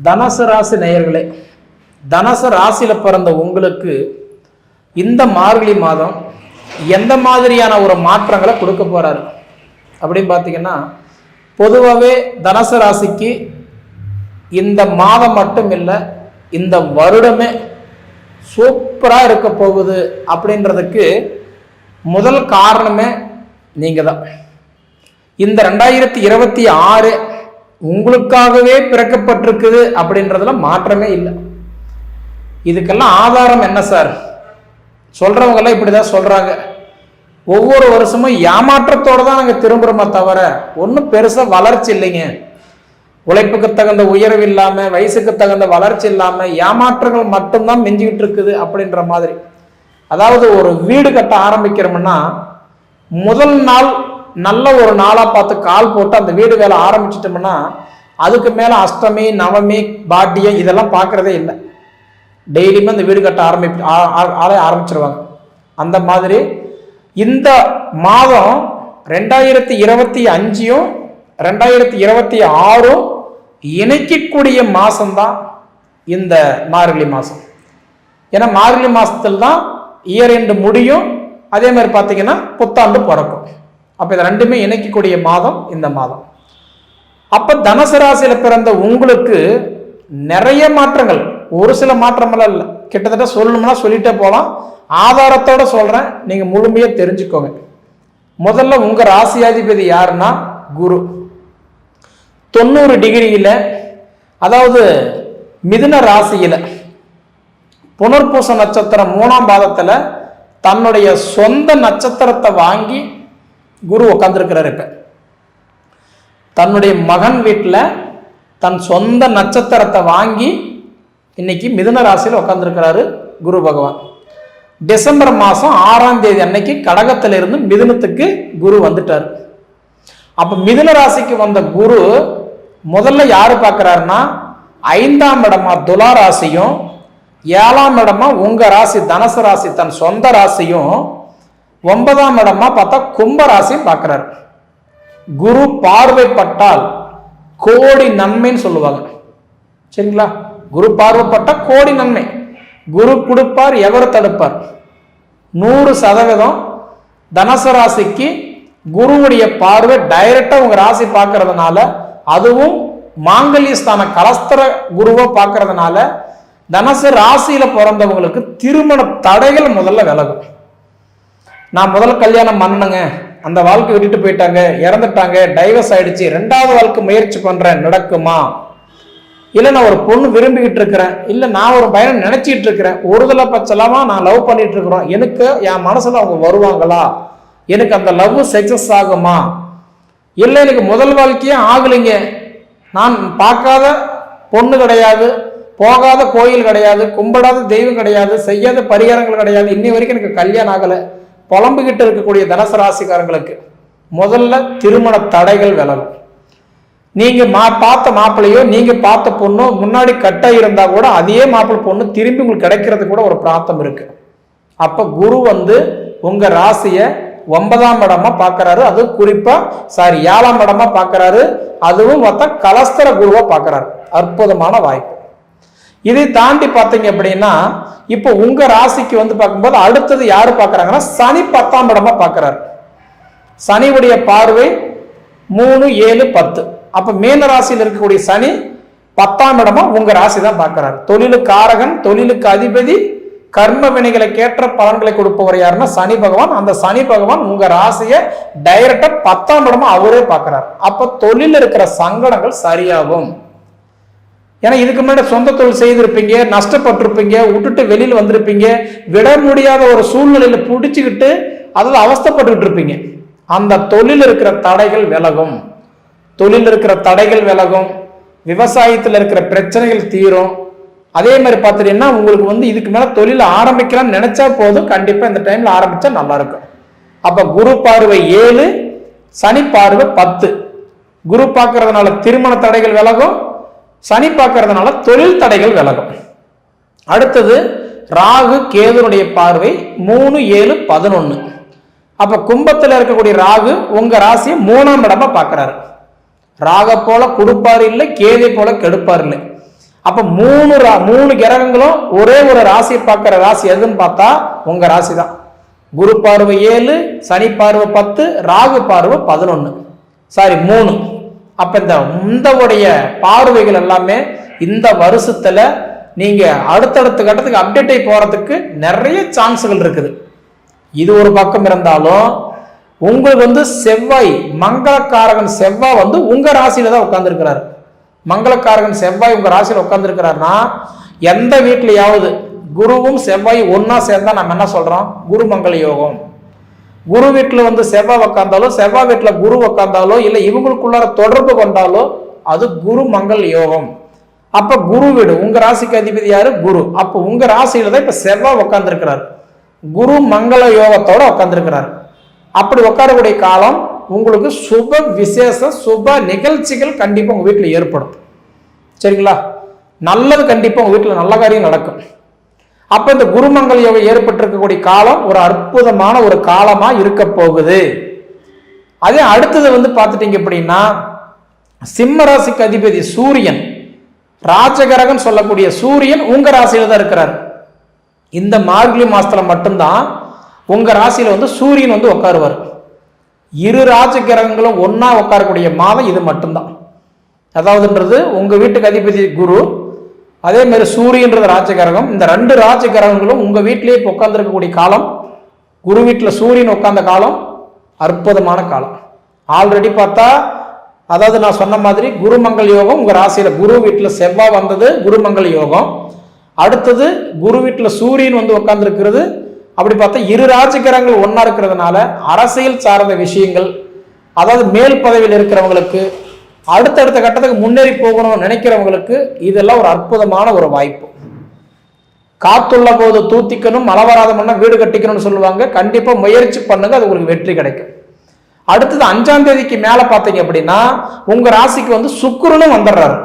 தனுசு ராசி நேயர்களே தனுசு ராசியில் பிறந்த உங்களுக்கு இந்த மார்கழி மாதம் எந்த மாதிரியான ஒரு மாற்றங்களை கொடுக்க போகிறாரு அப்படின்னு பார்த்தீங்கன்னா பொதுவாகவே தனுசு ராசிக்கு இந்த மாதம் மட்டும் இல்லை இந்த வருடமே சூப்பராக இருக்க போகுது அப்படின்றதுக்கு முதல் காரணமே நீங்கள் தான் இந்த ரெண்டாயிரத்தி இருபத்தி ஆறு உங்களுக்காகவே பிறக்கப்பட்டிருக்குது அப்படின்றதுல மாற்றமே இல்லை. இதுக்கெல்லாம் ஆதாரம் என்ன சார்? சொல்றவங்கெல்லாம் இப்படிதான் சொல்றாங்க. ஒவ்வொரு வருஷமும் ஏமாற்றத்தோட தான் நாங்கள் திரும்புகிறோமே தவிர ஒன்றும் பெருசாக வளர்ச்சி இல்லைங்க. உழைப்புக்கு தகுந்த உயர்வு இல்லாமல் வயசுக்கு தகுந்த வளர்ச்சி இல்லாமல் ஏமாற்றங்கள் மட்டும்தான் மிஞ்சிக்கிட்டு இருக்குது அப்படின்ற மாதிரி. அதாவது ஒரு வீடு கட்ட ஆரம்பிக்கிறோம்னா முதல் நாள் நல்ல ஒரு நாளாக பார்த்து கால் போட்டு அந்த வீடு வேலை ஆரம்பிச்சிட்டோம்னா அதுக்கு மேலே அஷ்டமி நவமி பாட்டியம் இதெல்லாம் பார்க்குறதே இல்லை. டெய்லியுமே அந்த வீடு கட்ட ஆரம்பி ஆ- ஆரம்பிச்சிருவாங்க. அந்த மாதிரி இந்த மாதம் ரெண்டாயிரத்தி இருபத்தி அஞ்சையும் ரெண்டாயிரத்தி இருபத்தி ஆறும் இணைக்கக்கூடிய மாதம்தான் இந்த மார்கழி மாதம் ஏன்னா மார்கழி மாதத்தில் தான் இயர் எண்டு முடியும். அதே மாதிரி பார்த்தீங்கன்னா புத்தாண்டு பிறக்கும். அப்போ இதை ரெண்டுமே இணைக்கக்கூடிய மாதம் இந்த மாதம். அப்போ தனுசு பிறந்த உங்களுக்கு நிறைய மாற்றங்கள். ஒரு சில மாற்றமெல்லாம் இல்லை. கிட்டத்தட்ட சொல்லணும்னா சொல்லிட்டே போகலாம் ஆதாரத்தோட சொல்கிறேன் நீங்கள் முழுமையாக தெரிஞ்சுக்கோங்க. முதல்ல உங்கள் ராசியாதிபதி யாருன்னா குரு. தொண்ணூறு டிகிரியில் அதாவது மிதுன ராசியில் புனர்பூச நட்சத்திரம் மூணாம் பாதத்தில் தன்னுடைய சொந்த நட்சத்திரத்தை வாங்கி குரு உட்காந்துருக்கிறார் இப்ப. தன்னுடைய மகன் வீட்டில் தன் சொந்த நட்சத்திரத்தை வாங்கி இன்னைக்கு மிதுன ராசியில் உட்காந்துருக்கிறாரு குரு பகவான். டிசம்பர் மாதம் ஆறாம் தேதி அன்னைக்கு கடகத்திலிருந்து மிதுனத்துக்கு குரு வந்துட்டார். அப்போ மிதுன ராசிக்கு வந்த குரு முதல்ல யார் பார்க்கறாருன்னா ஐந்தாம் இடமா துலா ராசியும் ஏழாம் இடமா உங்கள் ராசி தனுசு ராசி தன் சொந்த ராசியும் ஒன்பதாம் இடமா பார்த்தா கும்பராசி பார்க்குறாரு. குரு பார்வைப்பட்டால் கோடி நன்மைன்னு சொல்லுவாங்க. சரிங்களா? குரு பார்வைப்பட்டால் கோடி நன்மை. குரு கொடுப்பார் எவர் தடுப்பார்? நூறு சதவீதம் தனசு ராசிக்கு குருவுடைய பார்வை டைரக்டா உங்க ராசி பார்க்கறதுனால அதுவும் மாங்கல்யஸ்தான கலஸ்தர குருவை பார்க்கறதுனால தனசு ராசியில பிறந்தவங்களுக்கு திருமண தடைகள் முதல்ல விலகும். நான் முதல் கல்யாணம் பண்ணணுங்க அந்த வாழ்க்கை விட்டுட்டு போயிட்டாங்க. இறந்துட்டாங்க. டைவர்ஸ் ஆயிடுச்சு. ரெண்டாவது வாழ்க்கை முயற்சி பண்றேன். நடக்குமா? இல்லை நான் ஒரு பொண்ணு விரும்பிக்கிட்டு இருக்கிறேன். இல்லை நான் ஒரு பையனை நினைச்சிட்டு இருக்கிறேன். ஒருதலை பட்சலமா நான் லவ் பண்ணிட்டு இருக்கிறோம். எனக்கு என் மனசுல அவங்க வருவாங்களா? எனக்கு அந்த லவ் சக்சஸ் ஆகுமா? இல்லை எனக்கு முதல் வாழ்க்கையே ஆகலைங்க. நான் பார்க்காத பொண்ணு கிடையாது. போகாத கோயில் கிடையாது. கும்பிடாத தெய்வம் கிடையாது. செய்யாத பரிகாரங்கள் கிடையாது. இன்னி வரைக்கும் எனக்கு கல்யாணம் ஆகலை. புலம்புகிட்டு இருக்கக்கூடிய தனுசு ராசிக்காரங்களுக்கு முதல்ல திருமண தடைகள் விலகும். நீங்க மா பார்த்த மாப்பிள்ளையோ நீங்க பார்த்த பொண்ணோ முன்னாடி கட்டா இருந்தா கூட அதே மாப்பிள்ளை பொண்ணு திரும்பி உங்களுக்கு கிடைக்கிறது கூட ஒரு பிராப்தம் இருக்கு. அப்ப குரு வந்து உங்க ராசியை ஒன்பதாம் இடமா பார்க்கறாரு. அது குறிப்பா சாரி ஏழாம் இடமா பார்க்கறாரு. அதுவும் மொத்தம் கலஸ்தர குருவா பார்க்கறாரு. அற்புதமான வாய்ப்பு. இதை தாண்டி பார்த்தீங்க அப்படின்னா இப்போ உங்க ராசிக்கு வந்து பார்க்கும்போது அடுத்தது யாரு பார்க்குறாங்கன்னா சனி பத்தாம் இடமா பார்க்குறாரு. சனியுடைய பார்வை மூணு ஏழு பத்து. அப்போ மீன ராசியில் இருக்கக்கூடிய சனி பத்தாம் இடமா உங்க ராசி தான் பார்க்குறாரு. தொழிலுக்கு காரகன் தொழிலுக்கு அதிபதி கர்ம வினைகளை கேட்ட பலன்களை கொடுப்பவர் யாருன்னா சனி பகவான். அந்த சனி பகவான் உங்க ராசியை டைரக்டா பத்தாம் இடமா அவரே பார்க்குறாரு. அப்ப தொழில் இருக்கிற சங்கடங்கள் சரியாகும். ஏன்னா இதுக்கு முன்னாடி சொந்த தொழில் செய்திருப்பீங்க நஷ்டப்பட்டிருப்பீங்க விட்டுட்டு வெளியில் வந்திருப்பீங்க விட முடியாத ஒரு சூழ்நிலையில் பிடிச்சிக்கிட்டு அதில் அவஸ்தைப்பட்டுக்கிட்டு இருப்பீங்க. அந்த தொழில் இருக்கிற தடைகள் விலகும். தொழில் இருக்கிற தடைகள் விலகும். விவசாயத்தில் இருக்கிற பிரச்சனைகள் தீரும். அதே மாதிரி பார்த்துட்டீங்கன்னா உங்களுக்கு வந்து இதுக்கு மேலே தொழில் ஆரம்பிக்கலாம்னு நினச்சா போதும். கண்டிப்பாக இந்த டைமில் ஆரம்பித்தா நல்லா இருக்கும். குரு பார்வை ஏழு சனி பார்வை பத்து. குரு பார்க்கறதுனால திருமண தடைகள் விலகும். சனி பார்க்கறதுனால தொழில் தடைகள் விலகும். அடுத்தது ராகு கேதுனுடைய பார்வை மூணு ஏழு பதினொன்று அப்போ கும்பத்தில் இருக்கக்கூடிய ராகு உங்கள் ராசியை மூணாம் இடமா பார்க்கறாரு. ராக போல கொடுப்பார் இல்லை கேதை போல கெடுப்பார் இல்லை. அப்போ மூணு ரா- மூணு கிரகங்களும் ஒரே ஒரு ராசியை பார்க்குற ராசி எதுன்னு பார்த்தா உங்கள் ராசி தான் குரு பார்வை ஏழு சனி பார்வை பத்து ராகு பார்வை பதினொன்று சாரி மூணு. அப்ப இந்த உந்தவுடைய பார்வைகள் எல்லாமே இந்த வருஷத்துல நீங்க அடுத்தடுத்த கட்டத்துக்கு அப்டேட் ஆகி போறதுக்கு நிறைய சான்ஸ்கள் இருக்குது. இது ஒரு பக்கம் இருந்தாலும் உங்களுக்கு வந்து செவ்வாய் மங்களக்காரகன் செவ்வாய் வந்து உங்க ராசியில தான் உட்காந்துருக்கிறாரு மங்களக்காரகன் செவ்வாய் உங்க ராசியில உட்கார்ந்துருக்கிறாருன்னா எந்த வீட்லயாவது குருவும் செவ்வாய் ஒன்றா சேர்ந்தா நம்ம என்ன சொல்றோம்? குரு மங்கள யோகம். குரு வீட்டில் வந்து செவ்வாய் உக்காந்தாலோ செவ்வாய் வீட்டில் குரு உக்காந்தாலோ இல்லை இவங்களுக்குள்ளார தொடர்பு கொண்டாலோ அது குரு மங்கள் யோகம். அப்போ குரு வீடு உங்கள் ராசிக்கு அதிபதி யாரு? குரு. அப்போ உங்கள் ராசியில் தான் இப்போ செவ்வாய் உக்காந்துருக்கிறார். குரு மங்கள யோகத்தோடு உக்காந்துருக்கிறார். அப்படி உட்காரக்கூடிய காலம் உங்களுக்கு சுப விசேஷ சுப நிகழ்ச்சிகள் கண்டிப்பாக உங்கள் வீட்டில் ஏற்படும். சரிங்களா? நல்லது கண்டிப்பாக உங்கள் வீட்டில் நல்ல காரியம் நடக்கும். அப்ப இந்த குருமங்கள் யோகம் ஏற்பட்டிருக்கக்கூடிய காலம் ஒரு அற்புதமான ஒரு காலமா இருக்க போகுது. அதே அடுத்தது வந்து பார்த்துட்டீங்க அப்படின்னா சிம்ம ராசிக்கு அதிபதி சூரியன் ராஜகரகன் சொல்லக்கூடிய சூரியன் உங்க ராசியில தான் இருக்கிறார். இந்த மார்கழி மாசத்துல மட்டும்தான் உங்க ராசியில வந்து சூரியன் வந்து உட்காருவார் இரு ராஜகிரகங்களும் ஒன்றா உட்காரக்கூடிய மாதம் இது மட்டும்தான். அதாவதுன்றது உங்க வீட்டுக்கு அதிபதி குரு அதே மாதிரி சூரியன்றது ராஜகிரகம். இந்த ரெண்டு ராஜகிரகங்களும் உங்கள் வீட்டிலேயே இப்போ காலம் குரு வீட்டில் சூரியன் உட்காந்த காலம் அற்புதமான காலம். ஆல்ரெடி பார்த்தா அதாவது நான் சொன்ன மாதிரி குருமங்கள் யோகம் உங்கள் ராசியில் குரு வீட்டில் செவ்வாய் வந்தது குருமங்கள் யோகம். அடுத்தது குரு வீட்டில் சூரியன் வந்து உட்காந்துருக்கிறது அப்படி பார்த்தா இரு ராஜகிரகங்கள் ஒன்றா இருக்கிறதுனால அரசியல் சார்ந்த விஷயங்கள் அதாவது மேல் பதவியில் இருக்கிறவங்களுக்கு அடுத்தடுத்த கட்டத்துக்கு முன்னேறி போகணும்னு நினைக்கிறவங்களுக்கு இதெல்லாம் ஒரு அற்புதமான ஒரு வாய்ப்பு. காத்துள்ள போது தூத்திக்கணும் மழை வராத வீடு கட்டிக்கணும்னு சொல்லுவாங்க. கண்டிப்பாக முயற்சி பண்ணுங்க அது உங்களுக்கு வெற்றி கிடைக்கும். அடுத்தது அஞ்சாம் தேதிக்கு மேலே பார்த்தீங்க அப்படின்னா உங்க ராசிக்கு வந்து சுக்கிரனும் வந்துடுறாரு.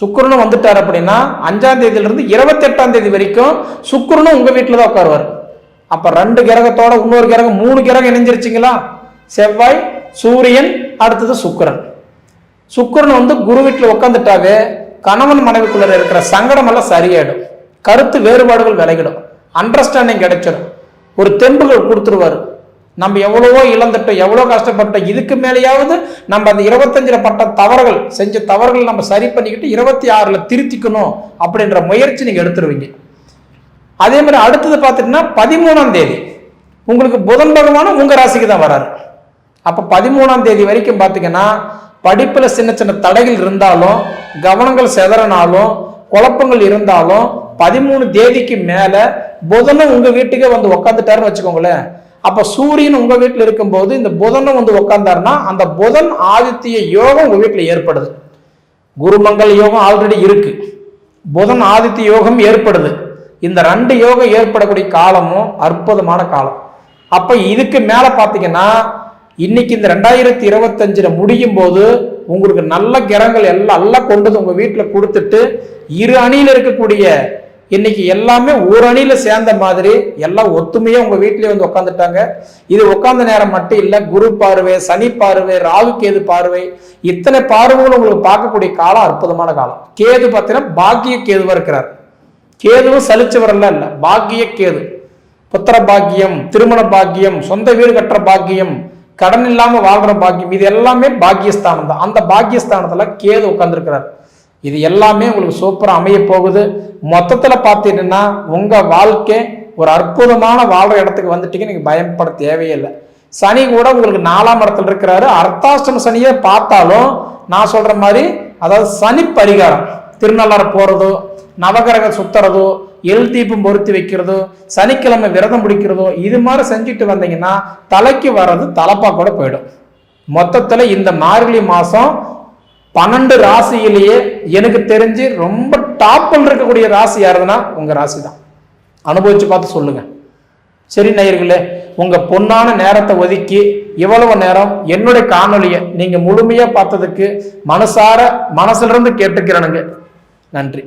சுக்கிரனும் வந்துட்டார் அப்படின்னா அஞ்சாம் தேதியிலிருந்து இருபத்தி எட்டாம் தேதி வரைக்கும் சுக்கிரனும் உங்க வீட்டில் தான் உட்காருவார். அப்போ ரெண்டு கிரகத்தோட இன்னொரு கிரகம் மூணு கிரகம் இணைஞ்சிருச்சிங்களா? செவ்வாய் சூரியன் அடுத்தது சுக்கரன். சுக்கிரன் வந்து குரு வீட்டில் உட்காந்துட்டாவே கணவன் மனைவிக்குள்ள இருக்கிற சங்கடம் எல்லாம் சரியாயிடும். கருத்து வேறுபாடுகள் விலகிடும். அண்டர்ஸ்டாண்டிங் கிடைச்சிடும் ஒரு தெம்புகள் கொடுத்துருவாரு. நம்ம எவ்வளவோ இழந்துட்டோம் எவ்வளோ கஷ்டப்பட்டோம் இதுக்கு மேலேயாவது நம்ம அந்த இருபத்தஞ்சில் பட்ட தவறுகள் செஞ்ச தவறுகள் நம்ம சரி பண்ணிக்கிட்டு இருபத்தி ஆறில் திருத்திக்கணும் அப்படின்ற முயற்சி நீங்கள் எடுத்துருவீங்க. அதே மாதிரி அடுத்தது பார்த்துட்டீங்கன்னா பதிமூணாம் தேதி. உங்களுக்கு புதன் பகவானும் உங்கள் ராசிக்கு தான் வராரு. அப்போ பதிமூணாம் தேதி வரைக்கும் பார்த்தீங்கன்னா படிப்பில் சின்ன சின்ன தடைகள் இருந்தாலும் கவனங்கள் செதறனாலும் குழப்பங்கள் இருந்தாலும் பதிமூணு தேதிக்கு மேலே புதனும் உங்கள் வீட்டுக்கே வந்து உக்காந்துட்டாருன்னு வச்சுக்கோங்களேன். அப்போ சூரியன் உங்கள் வீட்டில் இருக்கும்போது இந்த புதனும் வந்து உக்காந்தாருன்னா அந்த புதன் ஆதித்ய யோகம் உங்கள் வீட்டில் ஏற்படுது. குருமங்கல் யோகம் ஆல்ரெடி இருக்கு. புதன் ஆதித்ய யோகம் ஏற்படுது. இந்த ரெண்டு யோகம் ஏற்படக்கூடிய காலமும் அற்புதமான காலம். அப்போ இதுக்கு மேலே பார்த்தீங்கன்னா இன்னைக்கு இந்த ரெண்டாயிரத்தி இருபத்தஞ்சில் முடியும் போது உங்களுக்கு நல்ல கிரகங்கள் எல்லாம் எல்லாம் கொண்டு வந்து உங்கள் வீட்டில் கொடுத்துட்டு இரு அணியில் இருக்கக்கூடிய இன்னைக்கு எல்லாமே ஒரு அணியில் சேர்ந்த மாதிரி எல்லாம் ஒத்துமையாக உங்கள் வீட்டிலேயே வந்து உட்காந்துட்டாங்க இது உட்காந்த நேரம் மட்டும் இல்லை குரு பார்வை சனி பார்வை ராகு கேது பார்வை இத்தனை பார்வைகளும் உங்களுக்கு பார்க்கக்கூடிய காலம் அற்புதமான காலம். கேது பார்த்தீங்கன்னா பாக்கிய கேதுவாக இருக்கிறார். கேதுவும் சலிச்சவரெல்லாம் இல்லை பாக்கிய கேது. புத்திர பாக்கியம் திருமண பாக்கியம் சொந்த வீடு கட்டுற பாக்கியம் கடன் இல்லாமல் வாழ்கிற பாக்கியம். இது எல்லாமே பாக்கியஸ்தானம் தான். அந்த பாக்கியஸ்தானத்தில் கேது உட்காந்துருக்கிறார் இது எல்லாமே உங்களுக்கு சூப்பராக அமைய போகுது. மொத்தத்தில் பார்த்தீங்கன்னா உங்கள் வாழ்க்கை ஒரு அற்புதமான வாழ்கிற இடத்துக்கு வந்துட்டீங்க. நீங்கள் பயப்பட தேவையில்லை சனி கூட உங்களுக்கு நாலாம் இடத்துல இருக்கிறாரு. அர்த்தாஷ்டம சனியை பார்த்தாலும் நான் சொல்கிற மாதிரி அதாவது சனி பரிகாரம். திருநள்ளாறு போகிறதோ நவகிரக சுத்துறதோ எல் தீபம் பொருத்தி வைக்கிறதோ சனிக்கிழமை விரதம் பிடிக்கிறதோ இது மாதிரி செஞ்சுட்டு வந்தீங்கன்னா தலைக்கு வர்றது தலப்பா கூட போயிடும். மொத்தத்தில் இந்த மார்கழி மாதம் பன்னெண்டு ராசியிலேயே எனக்கு தெரிஞ்சு ரொம்ப டாப்பில் இருக்கக்கூடிய ராசி யாருதுன்னா உங்கள் ராசி தான் அனுபவிச்சு பார்த்து சொல்லுங்கள் சரி நேயர்களே உங்கள் பொன்னான நேரத்தை ஒதுக்கி இவ்வளவு நேரம் என்னுடைய காணொலியை நீங்கள் முழுமையாக பார்த்ததுக்கு மனசார மனசிலிருந்து கேட்டுக்கிறனுங்க. நன்றி.